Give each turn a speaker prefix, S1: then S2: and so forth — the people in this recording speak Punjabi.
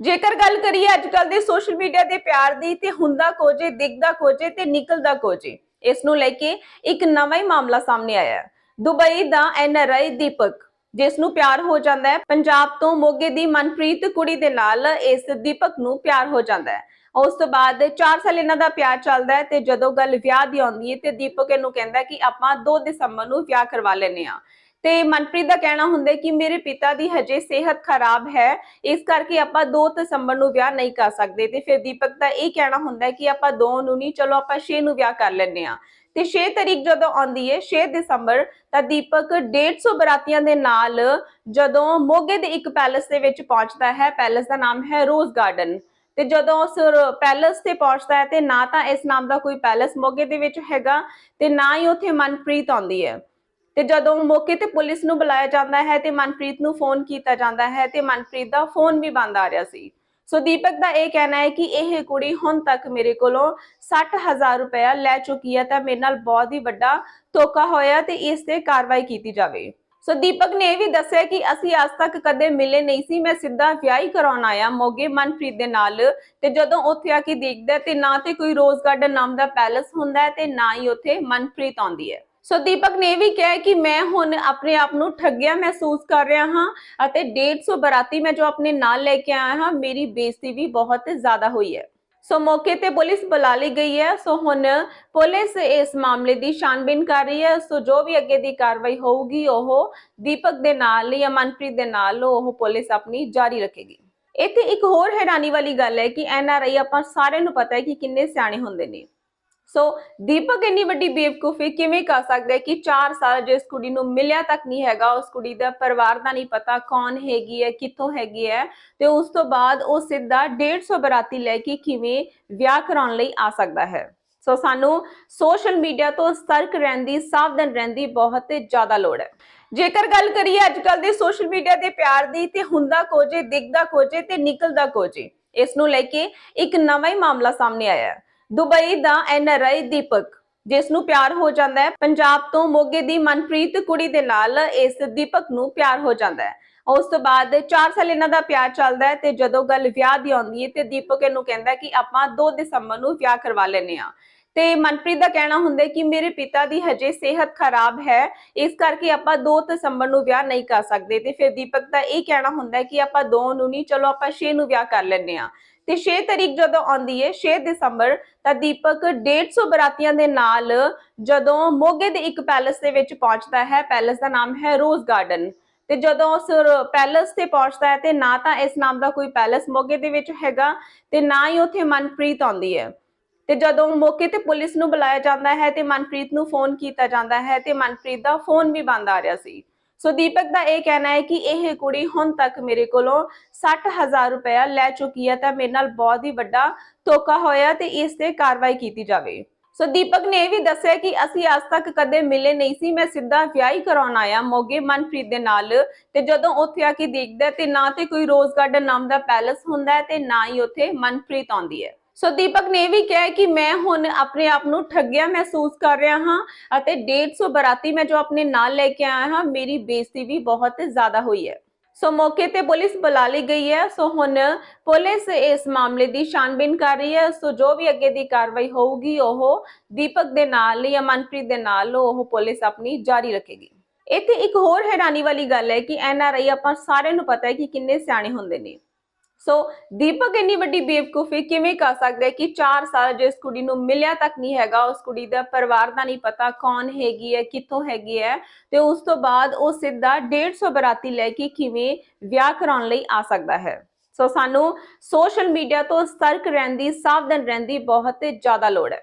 S1: ਜੇਕਰ ਗੱਲ ਕਰੀਏ ਅੱਜ ਕੱਲ ਦੇ ਸੋਸ਼ਲ ਮੀਡੀਆ ਦੇ ਪਿਆਰ ਦੀ, ਤੇ ਹੁੰਦਾ ਕੋਜੇ ਦਿਖਦਾ ਕੋਜੇ ਤੇ ਨਿਕਲਦਾ ਕੋਜੇ ਇਸ ਨੂੰ ਲੈ ਕੇ ਇੱਕ ਨਵਾਂ ਹੀ ਮਾਮਲਾ ਸਾਹਮਣੇ ਆਇਆ ਹੈ। ਦੁਬਈ ਦਾ ਐਨਆਰਆਈ ਦੀਪਕ, ਜਿਸ ਨੂੰ ਪਿਆਰ ਹੋ ਜਾਂਦਾ ਹੈ, ਪੰਜਾਬ ਤੋਂ ਮੋਗੇ ਦੀ ਮਨਪ੍ਰੀਤ ਕੁੜੀ ਦੇ ਨਾਲ ਇਸ ਦੀਪਕ ਨੂੰ ਪਿਆਰ ਹੋ ਜਾਂਦਾ ਹੈ। ਉਸ ਤੋਂ ਬਾਅਦ 4 ਸਾਲ ਇਹਨਾਂ ਦਾ ਪਿਆਰ ਚੱਲਦਾ ਹੈ, ਤੇ ਜਦੋਂ ਗੱਲ ਵਿਆਹ ਦੀ ਆਉਂਦੀ ਹੈ, ਤੇ ਦੀਪਕ ਇਹਨੂੰ ਕਹਿੰਦਾ ਕਿ ਆਪਾਂ 2 ਦਸੰਬਰ ਨੂੰ ਵਿਆਹ ਕਰਵਾ ਲੈਨੇ ਆ ਤੇ ਮਨਪ੍ਰੀਤ ਦਾ ਕਹਿਣਾ ਹੁੰਦਾ ਕਿ ਮੇਰੇ ਪਿਤਾ ਦੀ ਹਜੇ ਸਿਹਤ ਖਰਾਬ ਹੈ, ਇਸ ਕਰਕੇ ਆਪਾਂ 2 ਦਸੰਬਰ ਨੂੰ ਵਿਆਹ ਨਹੀਂ ਕਰ ਸਕਦੇ ਤੇ ਫਿਰ ਦੀਪਕ ਦਾ ਇਹ ਕਹਿਣਾ ਹੁੰਦਾ ਕਿ ਆਪਾਂ 2 ਨੂੰ ਨਹੀਂ, ਚਲੋ ਆਪਾਂ 6 ਨੂੰ ਵਿਆਹ ਕਰ ਲੈਂਦੇ ਆ ਤੇ 6 ਤਰੀਕ ਜਦੋਂ ਆਉਂਦੀ ਹੈ 6 ਦਸੰਬਰ, ਤਾਂ ਦੀਪਕ 150 ਬਰਾਤੀਆਂ ਦੇ ਨਾਲ ਜਦੋਂ ਮੋਗੇ ਦੇ ਇੱਕ ਪੈਲਸ ਦੇ ਵਿੱਚ ਪਹੁੰਚਦਾ ਹੈ, ਪੈਲਸ ਦਾ ਨਾਮ ਹੈ ਰੋਜ਼ ਗਾਰਡਨ। ਤੇ ਜਦੋਂ ਉਸ ਪੈਲਸ ਤੇ ਪਹੁੰਚਦਾ ਹੈ ਤੇ ਨਾ ਤਾਂ ਇਸ ਨਾਮ ਦਾ ਕੋਈ ਪੈਲਸ ਮੋਗੇ ਦੇ ਵਿੱਚ ਹੈਗਾ ਤੇ ਨਾ ਹੀ ਉੱਥੇ ਮਨਪ੍ਰੀਤ ਆਉਂਦੀ ਹੈ। ਤੇ ਜਦੋਂ ਮੌਕੇ ਤੇ ਪੁਲਿਸ ਨੂੰ ਬੁਲਾਇਆ ਜਾਂਦਾ ਹੈ ਤੇ ਮਨਪ੍ਰੀਤ ਨੂੰ ਫੋਨ ਕੀਤਾ ਜਾਂਦਾ ਹੈ ਤੇ ਮਨਪ੍ਰੀਤ ਦਾ ਫੋਨ ਵੀ ਬੰਦ ਆ ਰਿਹਾ ਸੀ। ਸੋ ਦੀਪਕ ਦਾ ਇਹ ਕਹਿਣਾ ਹੈ ਕਿ ਇਹ ਕੁੜੀ ਹੁਣ ਤੱਕ ਮੇਰੇ ਕੋਲੋਂ 60000 ਰੁਪਇਆ ਲੈ ਚੁੱਕੀ ਹੈ ਤਾਂ ਮੇਰੇ ਨਾਲ ਬਹੁਤ ਹੀ ਵੱਡਾ ਧੋਖਾ ਹੋਇਆ ਤੇ ਇਸ ਤੇ ਕਾਰਵਾਈ ਕੀਤੀ ਜਾਵੇ। ਸੋ ਦੀਪਕ ਨੇ ਇਹ ਵੀ ਦੱਸਿਆ ਕਿ ਅਸੀਂ ਅੱਜ ਤੱਕ ਕਦੇ ਮਿਲੇ ਨਹੀਂ ਸੀ, ਮੈਂ ਸਿੱਧਾ ਵਿਆਹੀ ਹੀ ਕਰਾਉਣ ਆਇਆ ਮੋਗੇ ਮਨਪ੍ਰੀਤ ਦੇ ਨਾਲ ਤੇ ਜਦੋਂ ਉੱਥੇ ਆ ਕੇ ਦੇਖਦਾ ਤੇ ਨਾ ਤੇ ਕੋਈ ਰੋਜ਼ ਗਾਰਡਨ ਨਾਮ ਦਾ ਪੈਲਸ ਹੁੰਦਾ ਹੈ ਤੇ ਨਾ ਹੀ ਉੱਥੇ ਮਨਪ੍ਰੀਤ ਆਉਂਦੀ ਹੈ। ਸੋ ਦੀਪਕ ਨੇ ਇਹ ਵੀ ਕਿਹਾ ਕਿ ਮੈਂ ਹੁਣ ਆਪਣੇ ਆਪ ਨੂੰ ਠੱਗਿਆ ਮਹਿਸੂਸ ਕਰ ਰਿਹਾ ਹਾਂ ਅਤੇ 150 ਬਰਾਤੀ ਮੈਂ ਜੋ ਆਪਣੇ ਨਾਲ ਲੈ ਕੇ ਆਇਆ ਹਾਂ, ਮੇਰੀ ਬੇਇੱਜ਼ਤੀ ਵੀ ਬਹੁਤ ਜ਼ਿਆਦਾ ਹੋਈ ਹੈ। ਸੋ ਮੌਕੇ ਤੇ ਪੁਲਿਸ ਬੁਲਾ ਲਈ ਗਈ ਹੈ। ਸੋ ਹੁਣ ਪੁਲਿਸ ਇਸ ਮਾਮਲੇ ਦੀ ਛਾਣਬੀਨ ਕਰ ਰਹੀ ਹੈ। ਸੋ ਜੋ ਵੀ ਅੱਗੇ ਦੀ ਕਾਰਵਾਈ ਹੋਊਗੀ, ਉਹ ਦੀਪਕ ਦੇ ਨਾਲ ਜਾਂ ਮਨਪ੍ਰੀਤ ਦੇ ਨਾਲ ਉਹ ਪੁਲਿਸ ਆਪਣੀ ਜਾਰੀ ਰੱਖੇਗੀ। ਇੱਥੇ ਇੱਕ ਹੋਰ ਹੈਰਾਨੀ ਵਾਲੀ ਗੱਲ ਹੈ ਕਿ ਐਨਆਰਆਈ ਆਪਾਂ ਸਾਰਿਆਂ ਨੂੰ ਪਤਾ ਹੈ ਕਿ ਕਿੰਨੇ ਸਿਆਣੇ ਹੁੰਦੇ ਨੇ। ਸੋ ਦੀਪਕ ਇੰਨੀ ਵੱਡੀ ਬੇਵਕੂਫੀ ਕਿਵੇਂ ਕਰ ਸਕਦਾ ਹੈ ਕਿ 4 ਸਾਲ ਜਿਸ ਕੁੜੀ ਨੂੰ ਮਿਲਿਆ ਤੱਕ ਨਹੀਂ ਹੈਗਾ, ਉਸ ਕੁੜੀ ਦਾ ਪਰਿਵਾਰ ਦਾ ਨਹੀਂ ਪਤਾ ਕੌਣ ਹੈਗੀ ਹੈ, ਕਿੱਥੋਂ ਹੈਗੀ ਹੈ, ਤੇ ਉਸ ਤੋਂ ਬਾਅਦ ਉਹ ਸਿੱਧਾ 150 ਬਰਾਤੀ ਲੈ ਕੇ ਕਿਵੇਂ ਵਿਆਹ ਕਰਾਉਣ ਲਈ ਆ ਸਕਦਾ ਹੈ। ਸੋ ਸਾਨੂੰ ਸੋਸ਼ਲ ਮੀਡੀਆ ਤੋਂ ਸਤਰਕ ਰਹਿਣ ਦੀ, ਸਾਵਧਾਨ ਰਹਿਣ ਦੀ ਬਹੁਤ ਜ਼ਿਆਦਾ ਲੋੜ ਹੈ। ਜੇਕਰ ਗੱਲ ਕਰੀਏ ਅੱਜ ਕੱਲ ਦੇ ਸੋਸ਼ਲ ਮੀਡੀਆ ਦੇ ਪਿਆਰ ਦੀ, ਤੇ ਹੁੰਦਾ ਕੋਜੇ ਦਿਖਦਾ ਕੋਜੇ ਤੇ ਨਿਕਲਦਾ ਕੋਜੇ ਇਸ ਨੂੰ ਲੈ ਕੇ ਇੱਕ ਨਵਾਂ ਹੀ ਮਾਮਲਾ ਸਾਹਮਣੇ ਆਇਆ ਹੈ। ਦੁਬਈ ਦਾ ਐਨਆਰਆਈ ਦੀਪਕ, ਜਿਸ ਨੂੰ ਪਿਆਰ ਹੋ ਜਾਂਦਾ ਹੈ। ਪੰਜਾਬ ਤੋਂ ਮੋਗੇ ਦੀ ਮਨਪ੍ਰੀਤ ਕੁੜੀ ਦੇ ਨਾਲ ਇਸ ਦੀਪਕ ਨੂੰ ਪਿਆਰ ਹੋ ਜਾਂਦਾ ਹੈ। ਉਸ ਤੋਂ ਬਾਅਦ 4 ਸਾਲ ਇਹਨਾਂ ਦਾ ਪਿਆਰ ਚੱਲਦਾ ਹੈ ਤੇ ਜਦੋਂ ਗੱਲ ਵਿਆਹ ਦੀ ਆਉਂਦੀ ਹੈ ਤੇ ਦੀਪਕ ਇਹਨੂੰ ਕਹਿੰਦਾ ਕਿ ਆਪਾਂ 2 ਦਸੰਬਰ ਨੂੰ ਵਿਆਹ ਕਰਵਾ ਲੈਨੇ ਆ ਤੇ ਮਨਪ੍ਰੀਤ ਦਾ ਕਹਿਣਾ ਹੁੰਦਾ ਕਿ ਮੇਰੇ ਪਿਤਾ ਦੀ ਹਜੇ ਸਿਹਤ ਖਰਾਬ ਹੈ, ਇਸ ਕਰਕੇ ਆਪਾਂ 2 ਦਸੰਬਰ ਨੂੰ ਵਿਆਹ ਨਹੀਂ ਕਰ ਸਕਦੇ। ਤੇ ਫਿਰ ਦੀਪਕ ਦਾ ਇਹ ਕਹਿਣਾ ਹੁੰਦਾ ਕਿ ਆਪਾਂ 2 ਨੂੰ ਨਹੀਂ, ਚਲੋ ਆਪਾਂ 6 ਨੂੰ ਵਿਆਹ ਕਰ ਲੈਨੇ ਆ ਤੇ 6 ਤਰੀਕ ਜਦੋਂ ਆਉਂਦੀ ਹੈ 6 ਦਸੰਬਰ, ਤਾਂ ਦੀਪਕ 150 ਬਰਾਤੀਆਂ ਦੇ ਨਾਲ ਜਦੋਂ ਮੋਗੇ ਦੇ ਇੱਕ ਪੈਲਸ ਦੇ ਵਿੱਚ ਪਹੁੰਚਦਾ ਹੈ, ਪੈਲਸ ਦਾ ਨਾਮ ਹੈ ਰੋਜ਼ ਗਾਰਡਨ। ਤੇ ਜਦੋਂ ਉਸ ਪੈਲਸ ਤੇ ਪਹੁੰਚਦਾ ਹੈ, ਤੇ ਨਾ ਤਾਂ ਇਸ ਨਾਮ ਦਾ ਕੋਈ ਪੈਲਸ ਮੋਗੇ ਦੇ ਵਿੱਚ ਹੈਗਾ, ਤੇ ਨਾ ਹੀ ਉੱਥੇ ਮਨਪ੍ਰੀਤ ਆਉਂਦੀ ਹੈ ਤੇ ਜਦੋਂ ਮੌਕੇ ਤੇ ਪੁਲਿਸ ਨੂੰ ਬੁਲਾਇਆ ਜਾਂਦਾ ਹੈ, ਤੇ ਮਨਪ੍ਰੀਤ ਨੂੰ ਫੋਨ ਕੀਤਾ ਜਾਂਦਾ ਹੈ, ਤੇ ਮਨਪ੍ਰੀਤ ਦਾ ਫੋਨ ਵੀ ਬੰਦ ਆ ਰਿਹਾ ਸੀ। ਸੋ ਦੀਪਕ ਦਾ ਇਹ ਕਹਿਣਾ ਹੈ ਕਿ ਇਹ ਕੁੜੀ ਹੁਣ ਤੱਕ ਮੇਰੇ ਕੋਲੋਂ 60000 ਰੁਪਇਆ ਲੈ ਚੁੱਕੀ ਹੈ ਤਾਂ ਮੇਰੇ ਨਾਲ ਬਹੁਤ ਹੀ ਵੱਡਾ ਧੋਖਾ ਹੋਇਆ ਤੇ ਇਸ ਤੇ ਕਾਰਵਾਈ ਕੀਤੀ ਜਾਵੇ। ਸੋ ਦੀਪਕ ਨੇ ਇਹ ਵੀ ਦੱਸਿਆ ਕਿ ਅਸੀਂ ਅੱਜ ਤੱਕ ਕਦੇ ਮਿਲੇ ਨਹੀਂ ਸੀ, ਮੈਂ ਸਿੱਧਾ ਵਿਆਹ ਹੀ ਕਰਾਉਣ ਆਇਆ, ਮੋਗੇ ਮਨਪ੍ਰੀਤ ਦੇ ਨਾਲ ਤੇ ਜਦੋਂ ਉੱਥੇ ਆ ਕੇ ਦੇਖਦਾ ਤੇ ਨਾ ਤੇ ਕੋਈ ਰੋਜ਼ ਗਾਰਡਨ ਨਾਮ ਦਾ ਪੈਲਸ ਹੁੰਦਾ ਹੈ ਤੇ ਨਾ ਹੀ ਉੱਥੇ ਮਨਪ੍ਰੀਤ ਆਉਂਦੀ ਹੈ। ਸੋ ਦੀਪਕ ਨੇ ਵੀ ਕਿਹਾ ਕਿ ਮੈਂ ਹੁਣ ਆਪਣੇ ਆਪ ਨੂੰ ਠੱਗਿਆ ਮਹਿਸੂਸ ਕਰ ਰਿਹਾ ਹਾਂ ਅਤੇ 150 ਬਰਾਤੀ ਮੈਂ ਜੋ ਆਪਣੇ ਨਾਲ ਲੈ ਕੇ ਆਇਆ ਹਾਂ, ਮੇਰੀ ਬੇਇੱਜ਼ਤੀ ਵੀ ਬਹੁਤ ਜ਼ਿਆਦਾ ਹੋਈ ਹੈ। ਸੋ ਮੌਕੇ ਤੇ ਪੁਲਿਸ ਬੁਲਾ ਲਈ ਗਈ ਹੈ। ਸੋ ਹੁਣ ਪੁਲਿਸ ਇਸ ਮਾਮਲੇ ਦੀ ਛਾਣਬੀਨ ਕਰ ਰਹੀ ਹੈ। ਸੋ ਜੋ ਵੀ ਅੱਗੇ ਦੀ ਕਾਰਵਾਈ ਹੋਊਗੀ, ਉਹ ਦੀਪਕ ਦੇ ਨਾਲ ਜਾਂ ਮਨਪ੍ਰੀਤ ਦੇ ਨਾਲ ਉਹ ਪੁਲਿਸ ਆਪਣੀ ਜਾਰੀ ਰੱਖੇਗੀ। ਇੱਥੇ ਇੱਕ ਹੋਰ ਹੈਰਾਨੀ ਵਾਲੀ ਗੱਲ ਹੈ ਕਿ ਐਨਆਰਆਈ ਆਪਾਂ ਸਾਰਿਆਂ ਨੂੰ ਪਤਾ ਹੈ ਕਿ ਕਿੰਨੇ ਸਿਆਣੇ ਹੁੰਦੇ ਨੇ। ਸੋ ਦੀਪਕ ਇੰਨੀ ਵੱਡੀ ਬੇਵਕੂਫੀ ਕਿਵੇਂ ਕਰ ਸਕਦਾ ਹੈ ਕਿ 4 ਸਾਲ ਜਿਸ ਕੁੜੀ ਨੂੰ ਮਿਲਿਆ ਤੱਕ ਨਹੀਂ ਹੈਗਾ, ਉਸ ਕੁੜੀ ਦਾ ਪਰਿਵਾਰ ਦਾ ਨਹੀਂ ਪਤਾ ਕੌਣ ਹੈਗੀ ਹੈ, ਕਿੱਥੋਂ ਹੈਗੀ ਹੈ, ਤੇ ਉਸ ਤੋਂ ਬਾਅਦ ਉਹ ਸਿੱਧਾ 150 ਬਰਾਤੀ ਲੈ ਕੇ ਕਿਵੇਂ ਵਿਆਹ ਕਰਾਉਣ ਲਈ ਆ ਸਕਦਾ ਹੈ। ਸੋ ਸਾਨੂੰ ਸੋਸ਼ਲ ਮੀਡੀਆ ਤੋਂ ਸਤਰਕ ਰਹਿਣ ਦੀ, ਸਾਵਧਾਨ ਰਹਿਣ ਦੀ ਬਹੁਤ ਜ਼ਿਆਦਾ ਲੋੜ ਹੈ।